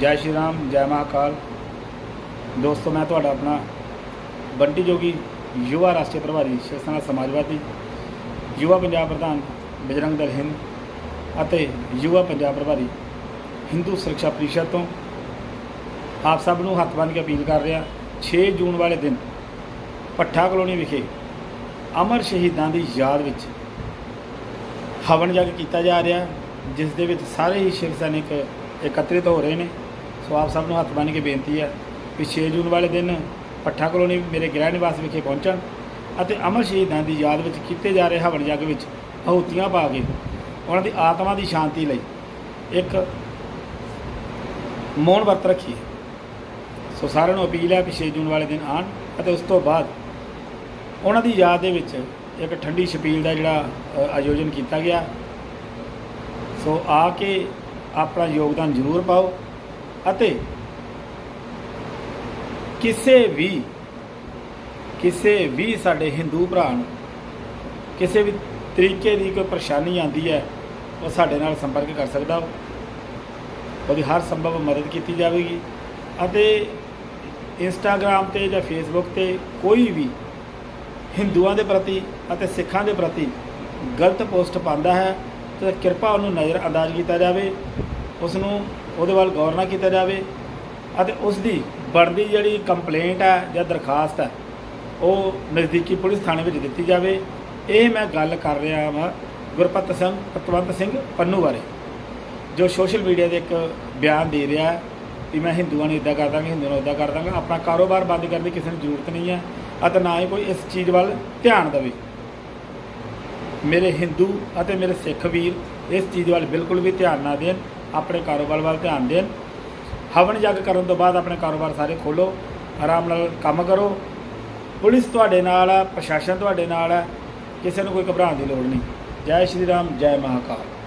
ਜੈ ਸ਼੍ਰੀ ਰਾਮ, ਜੈ ਮਹਾਕਾਲ। ਦੋਸਤੋ, ਮੈਂ ਤੁਹਾਡਾ ਆਪਣਾ ਬੰਟੀ ਜੋਗੀ ਯੁਵਾ ਰਾਸ਼ਟਰੀ ਪ੍ਰਭਾਰੀ ਸ਼ਿਵ ਸੈਨਾ ਸਮਾਜਵਾਦੀ, ਯੁਵਾ ਪੰਜਾਬ ਪ੍ਰਧਾਨ ਬਜਰੰਗ ਦਲ ਹਿੰਦ ਅਤੇ ਯੁਵਾ ਪੰਜਾਬ ਪ੍ਰਭਾਰੀ ਹਿੰਦੂ ਸੁਰੱਖਿਆ ਪਰਿਸ਼ਦ ਤੋਂ ਆਪ ਸਭ ਨੂੰ ਹੱਥ ਬੰਨ੍ਹ ਕੇ ਅਪੀਲ ਕਰ ਰਿਹਾ 6 ਜੂਨ ਵਾਲੇ ਦਿਨ ਪੱਠਾ ਕਲੋਨੀ ਵਿਖੇ ਅਮਰ ਸ਼ਹੀਦਾਂ ਦੀ ਯਾਦ ਵਿੱਚ ਹਵਨ ਜਗ ਕੀਤਾ ਜਾ ਰਿਹਾ, ਜਿਸ ਦੇ ਵਿੱਚ ਸਾਰੇ ਹੀ ਸ਼ਿਵ ਸੈਨਿਕ ਇਕੱਤਰਿਤ ਹੋ ਰਹੇ ਨੇ। ਸੋ ਆਪ ਸਭ ਨੂੰ ਹੱਥ ਬੰਨ੍ਹ ਕੇ ਬੇਨਤੀ ਹੈ ਕਿ 6 ਜੂਨ ਵਾਲੇ ਦਿਨ ਪੱਠਾ ਕਲੋਨੀ ਮੇਰੇ ਗ੍ਰਹਿ ਨਿਵਾਸ ਵਿਖੇ ਪਹੁੰਚਣ ਅਤੇ ਅਮਰ ਸ਼ਹੀਦਾਂ ਦੀ ਯਾਦ ਵਿੱਚ ਕੀਤੇ ਜਾ ਰਹੇ ਹਵਨ ਯੱਗ ਵਿੱਚ ਆਹੂਤੀਆਂ ਪਾ ਕੇ ਉਹਨਾਂ ਦੀ ਆਤਮਾ ਦੀ ਸ਼ਾਂਤੀ ਲਈ ਇੱਕ ਮੌਨ ਵਰਤ ਰੱਖੀਏ। ਸੋ ਸਾਰਿਆਂ ਨੂੰ ਅਪੀਲ ਹੈ ਕਿ 6 ਜੂਨ ਵਾਲੇ ਦਿਨ ਆਣ ਅਤੇ ਉਸ ਤੋਂ ਬਾਅਦ ਉਹਨਾਂ ਦੀ ਯਾਦ ਦੇ ਵਿੱਚ ਇੱਕ ਠੰਡੀ ਛਪੀਲ ਦਾ ਜਿਹੜਾ ਆਯੋਜਨ ਕੀਤਾ ਗਿਆ। ਸੋ ਆ ਕੇ ਆਪਣਾ ਯੋਗਦਾਨ ਜ਼ਰੂਰ ਪਾਓ। ਅਤੇ ਕਿਸੇ ਵੀ ਕਿਸੇ ਵੀ ਸਾਡੇ ਹਿੰਦੂ ਭਰਾ ਨੂੰ ਕਿਸੇ ਵੀ ਤਰੀਕੇ ਦੀ ਕੋਈ ਪਰੇਸ਼ਾਨੀ ਆਂਦੀ ਹੈ, ਉਹ ਸਾਡੇ ਨਾਲ ਸੰਪਰਕ ਕਰ ਸਕਦਾ ਉਹਦੀ ਹਰ ਸੰਭਵ ਮਦਦ ਕੀਤੀ ਜਾਵੇਗੀ। ਅਤੇ ਇੰਸਟਾਗ੍ਰam ਤੇ ਜਾਂ ਫੇਸਬੁੱਕ ਤੇ ਕੋਈ ਵੀ ਹਿੰਦੂਆਂ ਦੇ ਪ੍ਰਤੀ ਅਤੇ ਸਿੱਖਾਂ ਦੇ ਪ੍ਰਤੀ ਗਲਤ ਪੋਸਟ ਪਾਉਂਦਾ ਹੈ, ਤਾਂ ਕਿਰਪਾ ਉਹਨੂੰ ਨਜ਼ਰ ਅੰਦਾਜ਼ ਕੀਤਾ ਜਾਵੇ। ਉਸ ਨੂੰ ਉਹਦੇ ਵੱਲ ਗੌਰ ਨਾ ਕੀਤਾ ਜਾਵੇ ਅਤੇ ਉਸ ਦੀ ਬਣਦੀ ਜਿਹੜੀ ਕੰਪਲੇਂਟ ਹੈ ਜਾਂ ਦਰਖਾਸਤ ਹੈ, ਉਹ ਨਜ਼ਦੀਕੀ ਪੁਲਿਸ ਥਾਣੇ ਵਿੱਚ ਦਿੱਤੀ ਜਾਵੇ। ਇਹ ਮੈਂ ਗੱਲ ਕਰ ਰਿਹਾ ਹਾਂ ਗੁਰਪਤ ਸਿੰਘ, ਪਤਵੰਤ ਸਿੰਘ ਪੰਨੂ ਬਾਰੇ, ਜੋ ਸੋਸ਼ਲ ਮੀਡੀਆ ਦੇ ਇੱਕ ਬਿਆਨ ਦੇ ਰਿਹਾ ਹੈ ਕਿ ਮੈਂ ਹਿੰਦੂਆਂ ਨੂੰ ਇਦਾਂ ਕਰ ਦਾਂਗਾ ਹਿੰਦੂਆਂ ਨੂੰ ਇਦਾਂ ਕਰ ਦਾਂਗਾ ਆਪਣਾ ਕਾਰੋਬਾਰ ਬੰਦ ਕਰਨ ਦੀ ਕਿਸੇ ਨੂੰ ਜ਼ਰੂਰਤ ਨਹੀਂ ਹੈ ਅਤੇ ਨਾ ਹੀ ਕੋਈ ਇਸ ਚੀਜ਼ ਵੱਲ ਧਿਆਨ ਦੇਵੇ। ਮੇਰੇ ਹਿੰਦੂ ਅਤੇ ਮੇਰੇ ਸਿੱਖ ਵੀਰ ਇਸ ਚੀਜ਼ ਵੱਲ ਬਿਲਕੁਲ ਵੀ ਧਿਆਨ ਨਾ ਦੇਣ। ਆਪਣੇ ਕਾਰੋਬਾਰ ਵੱਲ ਧਿਆਨ ਦੇਣ। ਹਵਨ ਜਗ ਕਰਨ ਤੋਂ ਬਾਅਦ ਆਪਣੇ ਕਾਰੋਬਾਰ ਸਾਰੇ ਖੋਲੋ ਆਰਾਮ ਨਾਲ ਕੰਮ ਕਰੋ। ਪੁਲਿਸ ਤੁਹਾਡੇ ਨਾਲ ਹੈ ਪ੍ਰਸ਼ਾਸਨ ਤੁਹਾਡੇ ਨਾਲ ਹੈ ਕਿਸੇ ਨੂੰ ਕੋਈ ਘਬਰਾਉਣ ਦੀ ਲੋੜ ਨਹੀਂ। ਜੈ ਸ਼੍ਰੀ ਰਾਮ, ਜੈ ਮਹਾਕਾਲ।